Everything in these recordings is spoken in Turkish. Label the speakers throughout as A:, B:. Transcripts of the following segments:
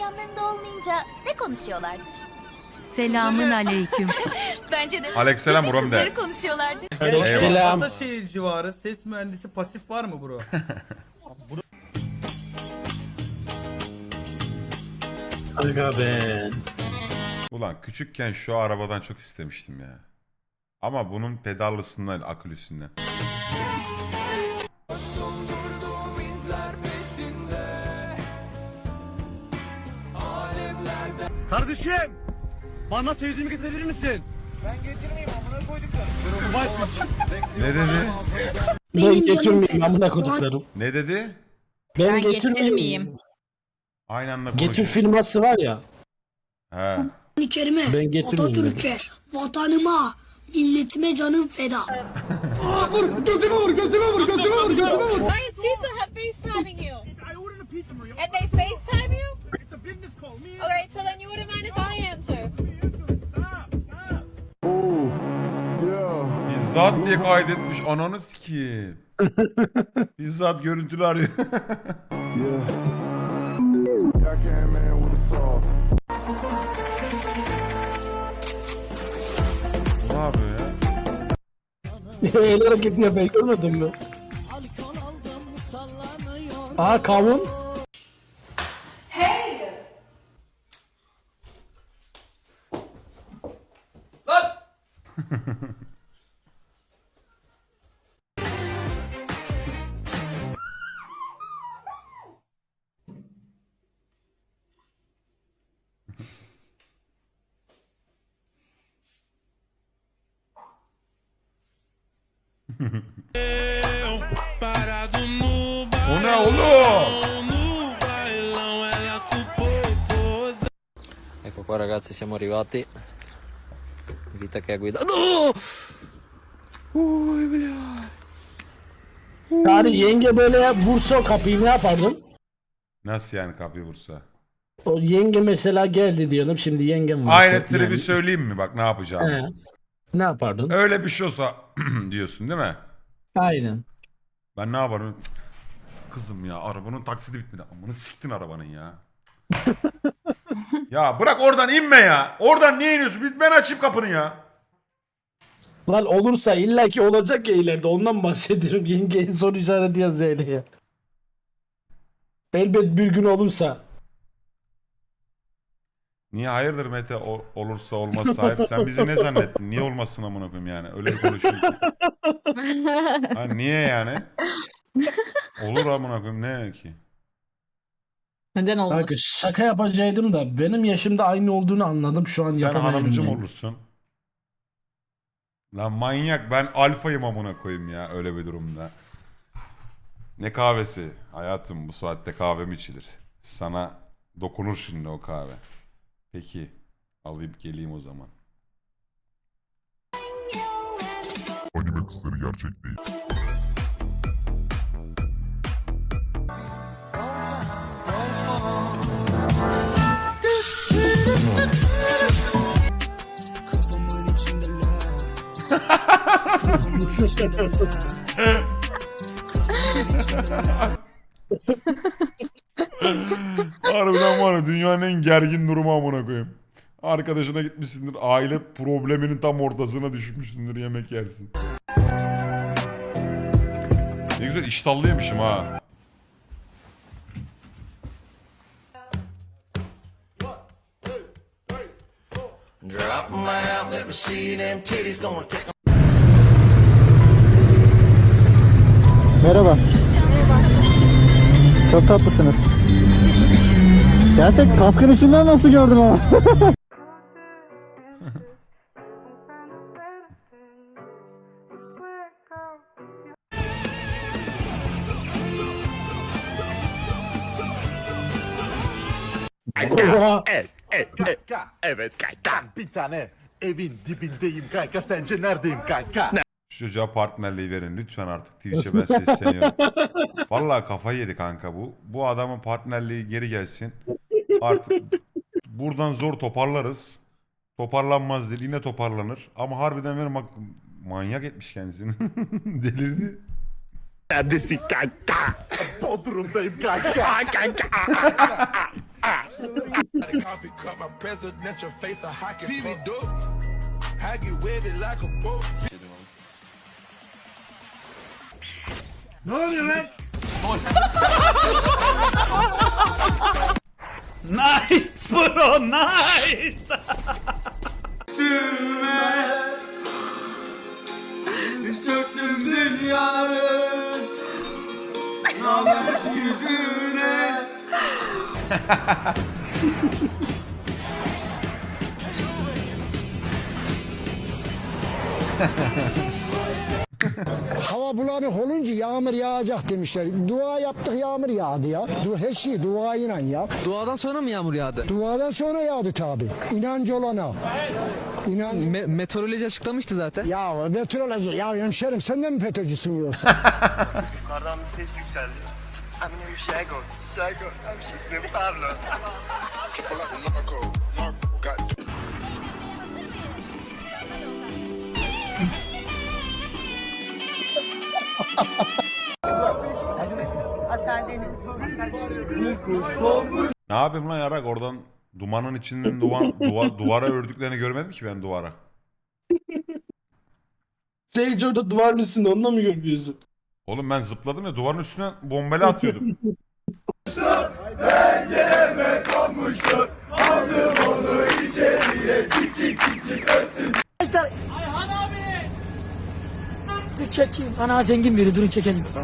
A: yanlarında olmayınca ne konuşuyorlardır?
B: Selamın aleyküm.
A: Bence de
C: Aleykümselam
A: müzik
C: buram de.
A: kızları konuşuyorlardır.
D: Selam.
E: Ataşehir civarı ses mühendisi pasif var mı bro?
D: Aga be.
C: Ulan küçükken şu arabadan çok istemiştim ya. Ama bunun pedallısından, akülüsünden.
E: Kardeşim! Bana sevdiğimi getirebilir misin?
C: Ne dedi?
D: Ben getirmeyeyim amına koduklarım.
C: Ne dedi?
D: Ben,
F: Ben
D: getirmeyeyim.
F: getirmeyeyim.
C: Aynı anda
D: Getir firması var ya.
C: He.
G: Kerime,
D: Ben getirmeyeyim.
G: Atatürk'e, vatanıma, milletime canım feda.
H: Why is Pizza Hut FaceTiming you? I ordered a pizza, Maria. And they FaceTime
C: Bizzat diye kaydetmiş. Ananı sikeyim. Bizzat görüntülü arıyor. ne yapıyor ya?
D: El hareketi yapıyor görmedin mi? Aa kavun.
C: O ne oğlum?
I: Ecco qua ragazzi siamo arrivati. Vita che ha guidato. No!
D: Yani yenge böyle vursa o kapıyı ne yapardın?
C: Nasıl yani kapıyı vursa?
D: O yenge mesela geldi diyelim şimdi yengem var.
C: Aynı tribi söyleyeyim mi bak ne yapacağım?
D: He. Ne yapardın?
C: Öyle bir şey olsa diyorsun değil mi?
D: Aynen.
C: Ben ne yaparım? Kızım ya arabanın taksidi bitmedi. Amına siktin arabanın ya. ya bırak oradan inme ya. Oradan niye iniyorsun? Bir- Ben açayım kapını ya.
D: Lan olursa illaki olacak ya ileride ondan bahsediyorum. Yengenin soru işareti yazıyor öyle ya. Elbet bir gün olursa.
C: Niye hayırdır Mete o- olursa olmazsa hayır. Sen bizi ne zannettin? Niye olmasın amına koyayım yani? Öyle konuşuyor ki. Ha, niye yani? Olur amına koyayım ne ki?
F: Neden olmasın?
D: Kanka şaka yapacaktım da benim yaşımda aynı olduğunu anladım şu an
C: Sen
D: yapamıyorum.
C: hanımcım olursun. Lan manyak ben alfayım amına koyayım ya öyle bir durumda. Ne kahvesi? Hayatım bu saatte kahve mi içilir? Sana dokunur şimdi o kahve. Peki alayım geleyim o zaman.
J: Anime kızları gerçek değil.
C: Harbiden var ya dünyanın en gergin durumu amına koyayım. Arkadaşına gitmişsindir aile probleminin tam ortasına düşmüşsündür yemek yersin. Ne güzel iştahlıymışım ha.
K: Merhaba. Çok tatlısınız. Gerçek kaskın içinden nasıl gördün ama?
J: Kanka, evet kanka. Bir tane evin dibindeyim kanka. Sence neredeyim kanka?
C: Şu çocuğa partnerliği verin lütfen artık Twitch'e ben sesleniyorum. Vallahi kafayı yedi kanka bu. Bu adamın partnerliği geri gelsin. Artık buradan zor toparlarız. Toparlanmaz değil yine toparlanır. Ama harbiden verin bak manyak etmiş kendisini. Delirdi.
J: Neredesin kanka? Bodrum'dayım kanka. kanka.
E: Ne oluyor lan? nice bro nice. Söktüm dünyanın nalet yüzüne.
K: Hava bulanık olunca yağmur yağacak demişler. Dua yaptık yağmur yağdı ya. Du her şey duayla ya.
I: Duadan sonra mı yağmur yağdı?
K: Duadan sonra yağdı tabi. İnancı olana. İnan...
I: meteoroloji açıklamıştı zaten.
K: ya meteoroloji ya hemşerim sen de mi FETÖ'cüsün yoksa?
J: Yukarıdan bir ses yükseldi. I'm Shago. Shago. I'm Pablo.
C: Ne yapayım lan yarak oradan dumanın içinden duvar, duva, duvara ördüklerini görmedim ki ben duvara.
D: Sage orada duvarın üstünde onunla mı görüyorsun?
C: Oğlum ben zıpladım ya duvarın üstüne bombeli atıyordum.
K: Dur çekeyim. Ana zengin biri durun çekelim.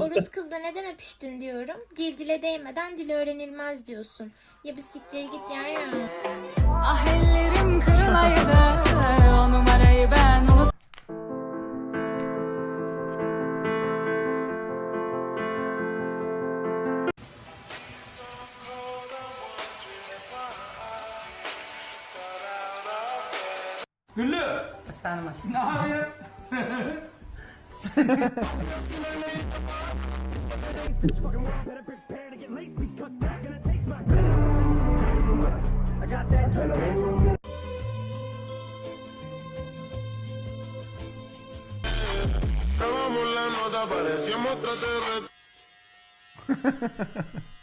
H: O Rus kızla neden öpüştün diyorum. Dil dile değmeden dil öğrenilmez diyorsun. Ya bir siktir git ya ya.
A: Ah ellerim kırılaydı. O numarayı ben
E: Grabamos la nota, parecíamos extraterrestres.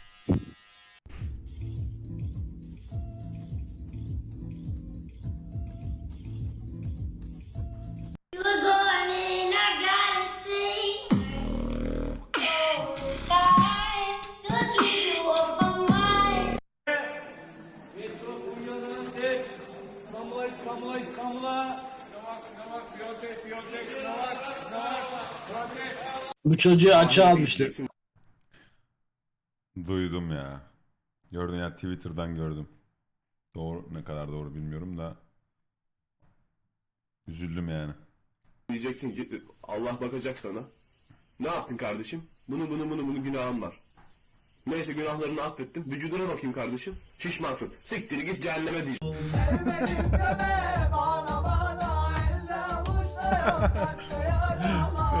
D: Bu çocuğu açığa almışlar.
C: Duydum ya. Gördüm ya Twitter'dan gördüm. Doğru ne kadar doğru bilmiyorum da. Üzüldüm yani.
J: Diyeceksin ki Allah bakacak sana. Ne yaptın kardeşim? Bunu bunu bunu bunu günahım var. Neyse günahlarını affettim. Vücuduna bakayım kardeşim. Şişmansın. Siktir git cehenneme diyeceğim.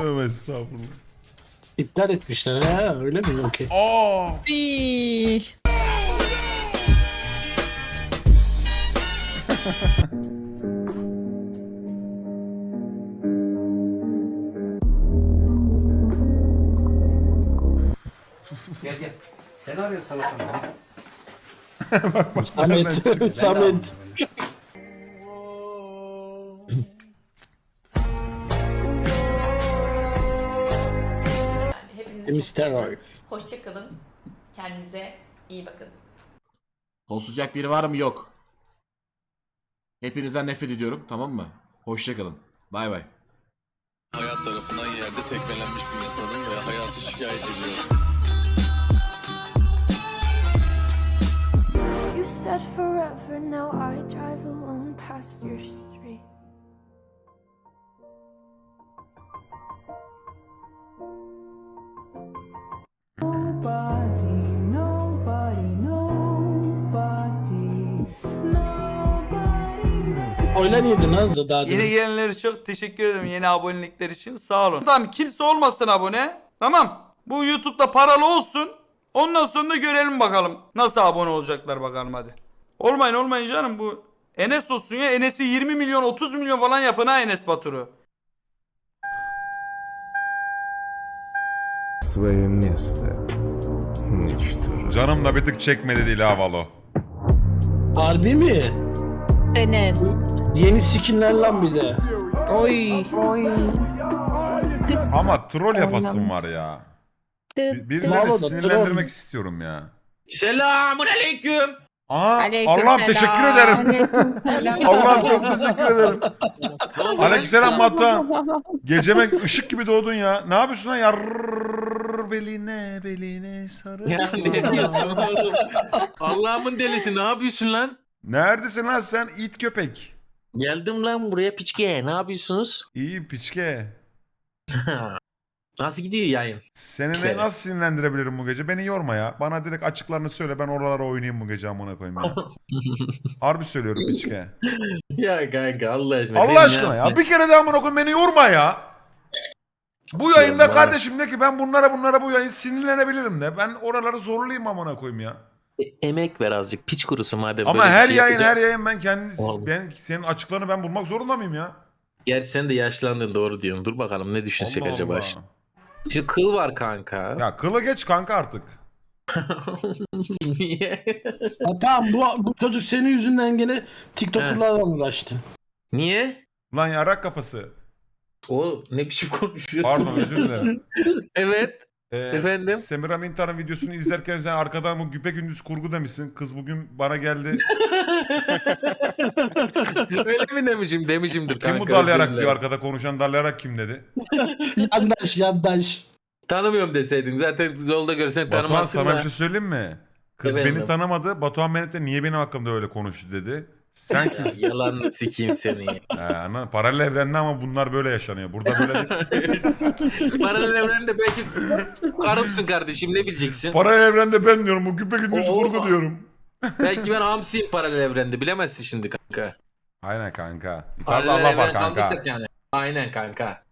C: Tövbe estağfurullah.
D: İptal etmişler ha öyle mi? Okey.
C: Aa!
E: Gel gel. Sen arıyorsun sana sana.
D: Samet. Samet. Mr.
H: Hoşçakalın. Kendinize iyi bakın.
J: Konuşacak biri var mı? Yok. Hepinizden nefret ediyorum. Tamam mı? Hoşçakalın. Bay bay.
I: Hayat tarafından yerde tekmelenmiş bir insanım ve hayatı şikayet ediyorum.
H: Said forever, now I drive alone past your street.
D: Oylar yedin ha daha
E: Yeni
D: demin.
E: gelenler çok teşekkür ederim yeni abonelikler için. Sağ olun. Tamam kimse olmasın abone. Tamam. Bu YouTube'da paralı olsun. Ondan sonra da görelim bakalım. Nasıl abone olacaklar bakalım hadi. Olmayın olmayın canım bu. Enes olsun ya. Enes'i 20 milyon 30 milyon falan yapın ha Enes Batur'u.
J: свое место, ничтоже.
C: Canım da bir tık çekmedi değil ha Valo.
D: Harbi mi?
F: Senin.
D: Yeni skinler lan bir de.
F: Oy.
C: Ama troll yapasım var ya. Bir- Birilerini
D: da
C: sinirlendirmek istiyorum ya.
F: Selamun aleyküm.
C: Aa,
F: Aleyküm
C: Allah'ım
F: selam.
C: teşekkür ederim. Allah'ım çok teşekkür ederim. Aleykümselam Batuhan. Geceme ışık gibi doğdun ya. Ne yapıyorsun lan? Yar beline beline sarı.
L: Ya ne diyorsun oğlum? Allah'ımın delisi ne yapıyorsun lan?
C: Neredesin lan sen it köpek?
L: Geldim lan buraya piçke. Ne yapıyorsunuz?
C: İyi piçke.
L: Nasıl gidiyor yayın?
C: Seni ne nasıl sinirlendirebilirim bu gece? Beni yorma ya. Bana direkt açıklarını söyle ben oralara oynayayım bu gece amına koyayım ya. Harbi söylüyorum piçke.
L: ya kanka Allah aşkına.
C: Allah aşkına ya. Bir kere de amına koyayım beni yorma ya. Bu yayında
L: Yorma.
C: kardeşim de ki ben bunlara bunlara bu yayın sinirlenebilirim de. Ben oraları zorlayayım amına koyayım ya.
L: E- Emek ver azıcık. Piç kurusu madem.
C: Ama
L: böyle bir
C: her
L: şey
C: yayın
L: yapacak-
C: her yayın ben kendi
L: Oğlum.
C: ben senin açıklarını ben bulmak zorunda mıyım ya?
L: Gerçi sen de yaşlandın doğru diyorsun. Dur bakalım ne düşünsek
C: Allah
L: acaba
C: Allah.
L: Şimdi kıl var kanka.
C: Ya kılı geç kanka artık.
L: Niye?
D: Ha, tamam bu, bu çocuk senin yüzünden gene TikToker'larla uğraştı.
L: Niye?
C: Lan yarak kafası.
L: O ne biçim konuşuyorsun?
C: Pardon özür dilerim.
L: evet.
C: Ee,
L: Efendim?
C: Semira Mintar'ın videosunu izlerken sen arkadan bu güpe gündüz kurgu demişsin. Kız bugün bana geldi.
L: Öyle mi demişim? Demişimdir kanka.
C: kim bu darlayarak diyor arkada konuşan darlayarak kim dedi?
D: yandaş yandaş.
L: Tanımıyorum deseydin. Zaten yolda görsen
C: Batuhan
L: tanımazsın
C: sana
L: da.
C: bir şey söyleyeyim mi? Kız
L: Efendim?
C: beni tanımadı. Batuhan Menet de niye benim hakkımda öyle konuştu dedi. Sen
L: Ya,
C: kimsin?
L: yalanını sikeyim seni.
C: He, anladın? Paralel evrende ama bunlar böyle yaşanıyor. Burada böyle değil.
L: Paralel evrende belki karımsın kardeşim ne bileceksin?
C: Paralel evrende ben diyorum. Bu güpe gündüz
L: Oo.
C: kurgu diyorum.
L: Belki ben hamsiyim paralel evrende bilemezsin şimdi kanka.
C: Aynen kanka. Yukarıda
L: Paralel
C: Allah var
L: evren
C: kanka.
L: kaldıysak yani. Aynen kanka.